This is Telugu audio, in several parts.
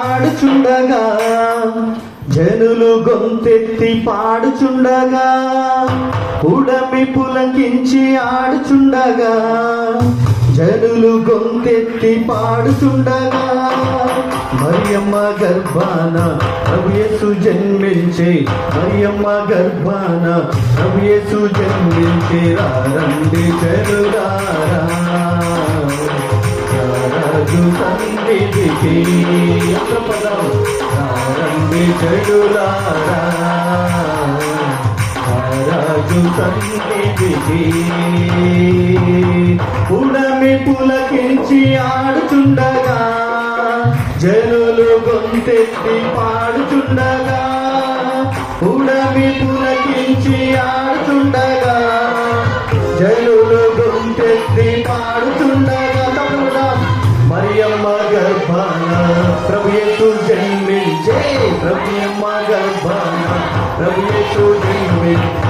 ఆడుచుండగా జనులు గొంతెత్తి పాడుచుండగా ఉడమి పులకించి ఆడుచుండగా జనులు గొంతెత్తి పాడుచుండగా. మరియమ్మ గర్భాన రవ్యసు జన్మించే మరియమ్మ గర్భాన రవ్యసు జన్మించే రండి చెరుగారా సన్నిధికి పదం ప్రారంభించడులారా రాజు సన్నిధికి ఉడమి పులకించి ఆడుచుండగా జనులు గొంతెత్తి పాడుచుండగా ఉడమి పులకించి ఆడుచుండగా జనులు గొంతెత్తి పాడుచుండగా గర్భాన ప్రభుయతు జన్మించే ప్రభుయమ్మ గర్భాన ప్రభుయతు జన్మించే.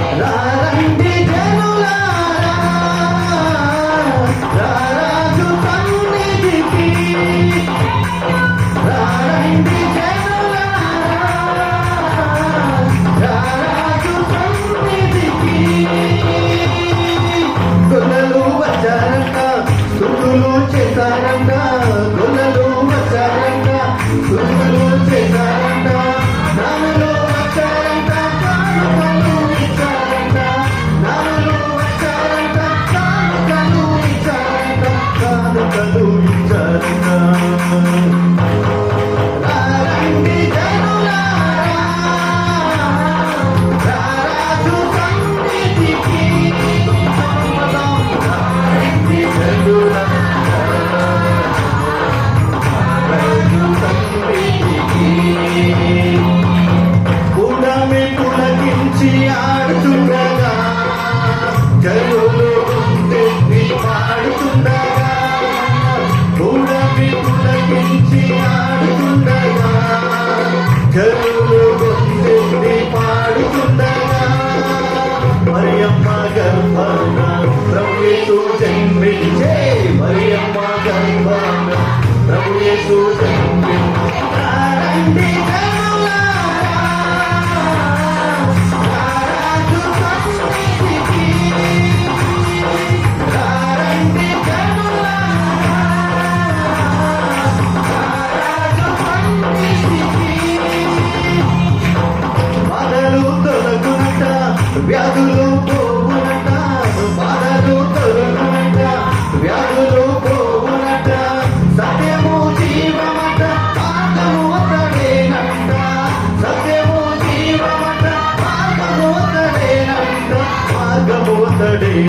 me.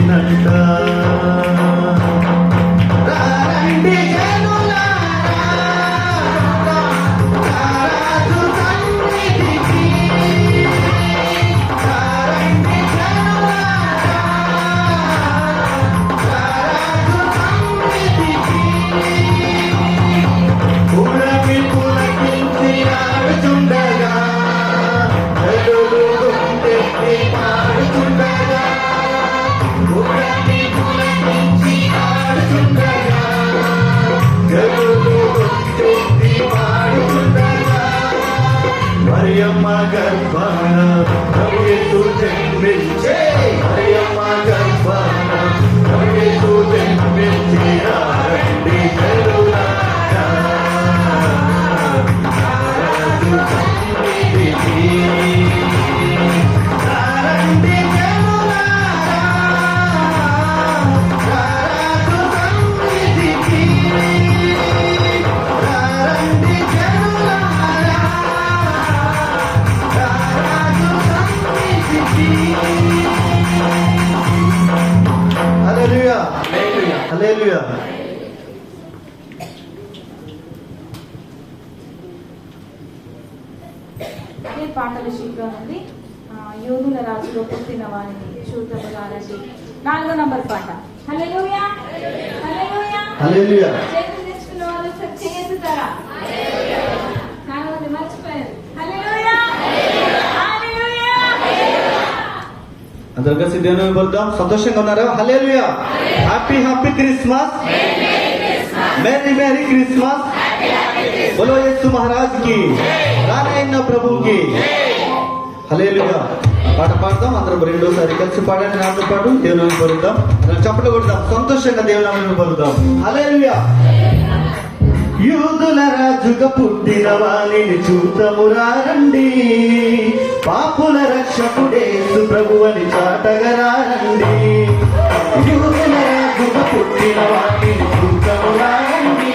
难的。Yeah. హలేలుయా పాటల విషయంలో ఉంది. యోగుల రాజులో పుట్టిన వారిని చూద్దాము నాలుగో నంబర్ పాట. హలో అందరికీ సిద్ధంగా పలుద్దాం సంతోషంగా ఉన్నారా? హలే happy happy Christmas merry merry Christmas బలో యేసు మహారాజ్కి రానైన ప్రభుకి హలే పాట పాడదాం. అందరం రెండోసారి కలిసి పాడండి. నాతో పాటు దేవుని పొందుదాం. చప్పట్లు కొడదాం. సంతోషంగా దేవుని పొందుదాం. హలే యూదుల రాజుగా పుట్టిన వాణిని చూతమురారండి పాపుల రక్షకుడేసు ప్రభు అని చాటగరారండి యూదుల రాజుగా పుట్టిన వాణిని చూతమురారండి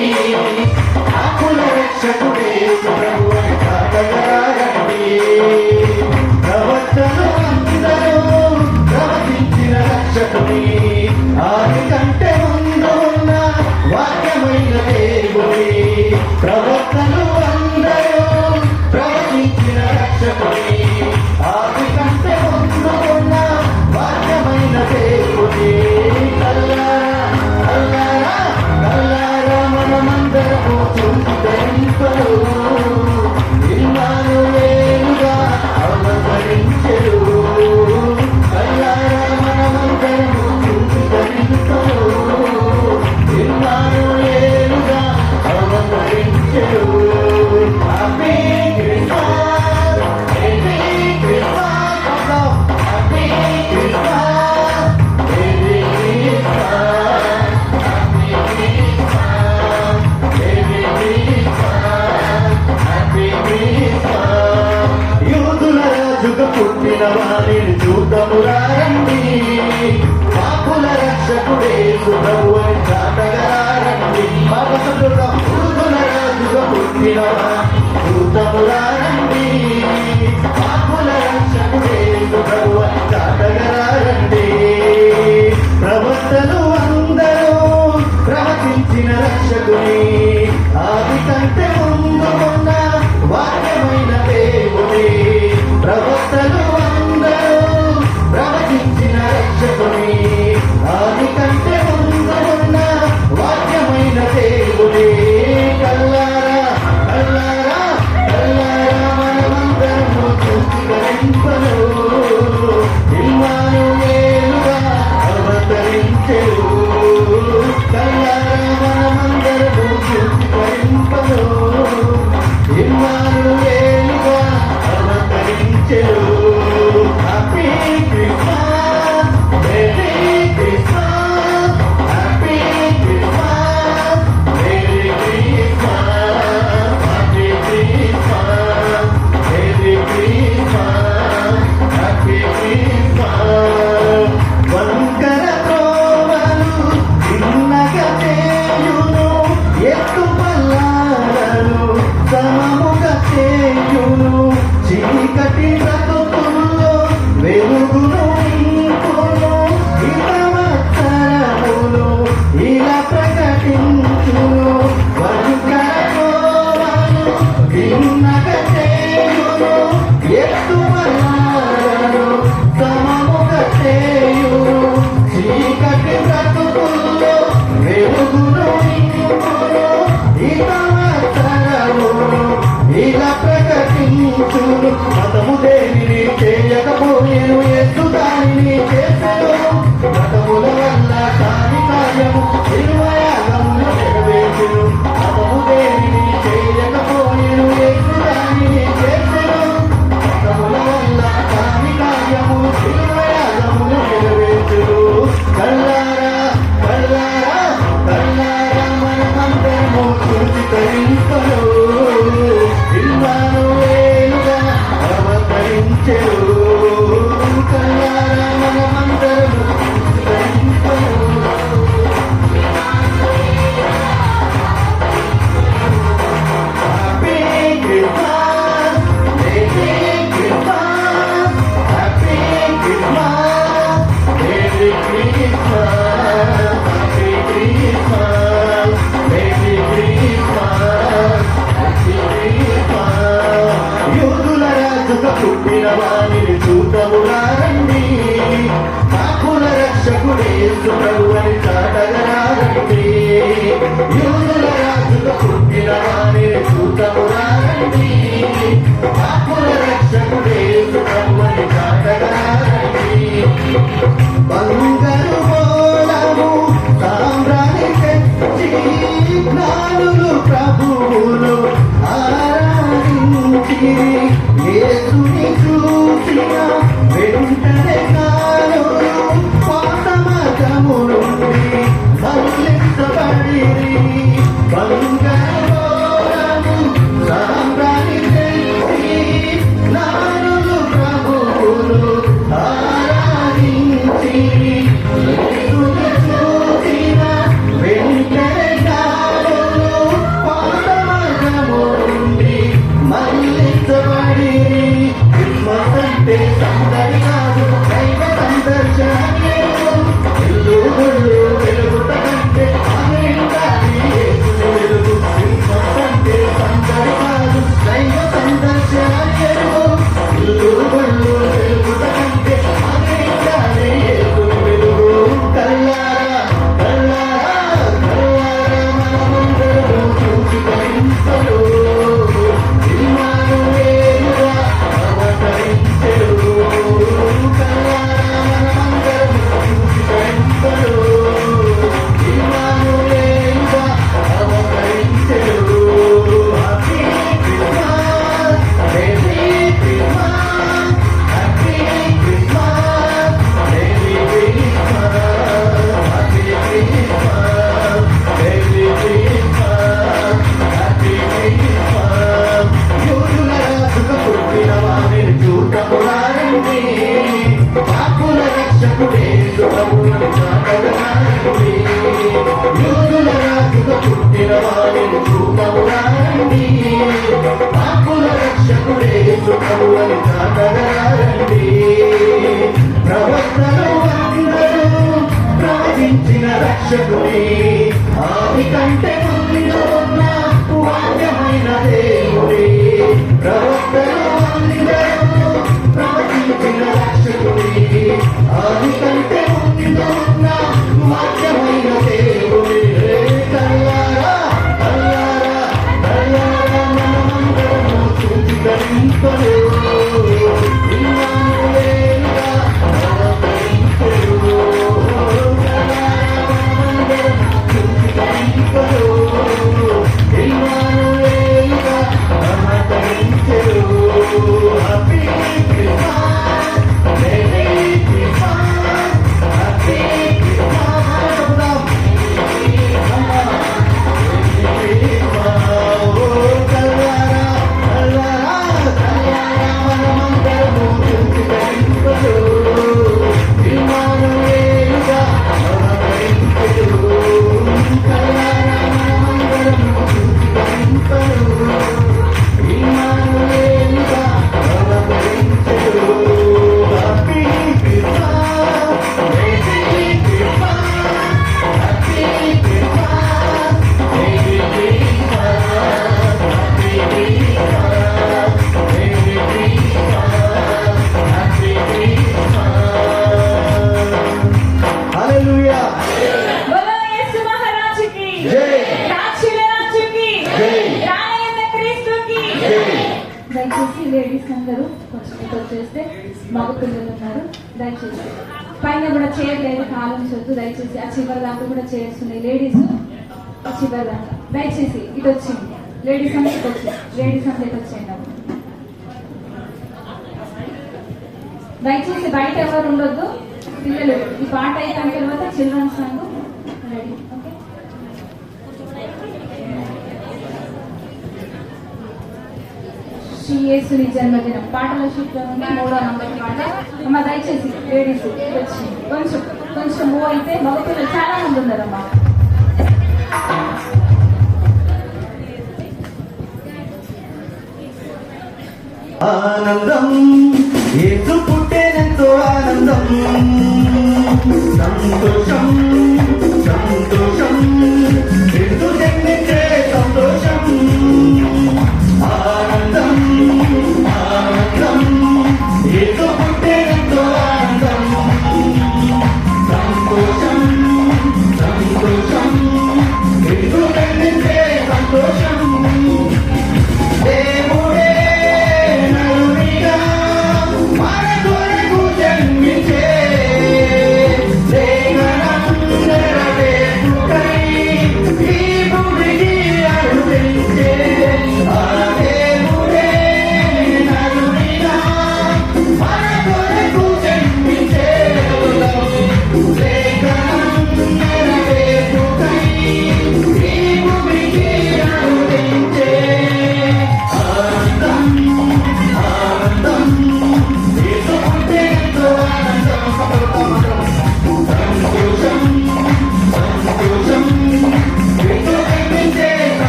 పాపుల రక్షకుడేసు ప్రభు అని చాటగరారండి ప్రవర్తన అందరూ ప్రవచించిన రక్షకుని ఆది కంటే ముందు ఉన్న వాక్యమైన దేవుని ప్రవర్తన అందరూ ప్రవచించిన రక్షకుని ఆది కంటే ముందు ఉన్న వాక్యమైన దేవుని పుట్టిన వారిని చూడమురారండి పాపుల రక్షకుడే సుధవు అని చాటగరారండి పాప చూద్దాం యూదుల రాజుగా పుట్టిన చూడము చూడమురారండి పాపుల రక్షకుడే సుధవు అని చాటగరారండి వెంటనే దేవుడే ఆది కంటే ముందుగా ఉన్న వాక్యమైన దేవుడే. ప్రవక్తలు వచ్చేసి ఆ చివరి దాకా కూడా చేస్తున్నాయి లేడీస్ చివరి దాకా. దయచేసి ఇటు వచ్చింది లేడీస్ అంతా ఇటు వచ్చింది లేడీస్ అంతా ఇటు వచ్చేయండి. దయచేసి బయట ఎవరు ఉండొద్దు. పిల్లలు ఈ పాట అయిన తర్వాత చిల్డ్రన్ సాంగ్ శ్రీయేసుని జన్మదినం. పాటల శుద్ధం మూడో నంబర్ పాట. అమ్మ దయచేసి లేడీస్ వచ్చి కొంచెం. కొంచెం మూవ్ అయితే మగపిల్లలు చాలా మంది ఉన్నారమ్మా. ఆనందం ఏదో పుట్టేనెంతో ఆనందం. సంతోషం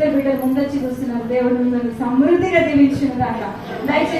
ఇద్దరు బిడ్డలు ముందొచ్చి చూస్తున్నారు దేవుడు మిమ్మల్ని సమృద్ధిగా దీవించిన దాకా దయచేసి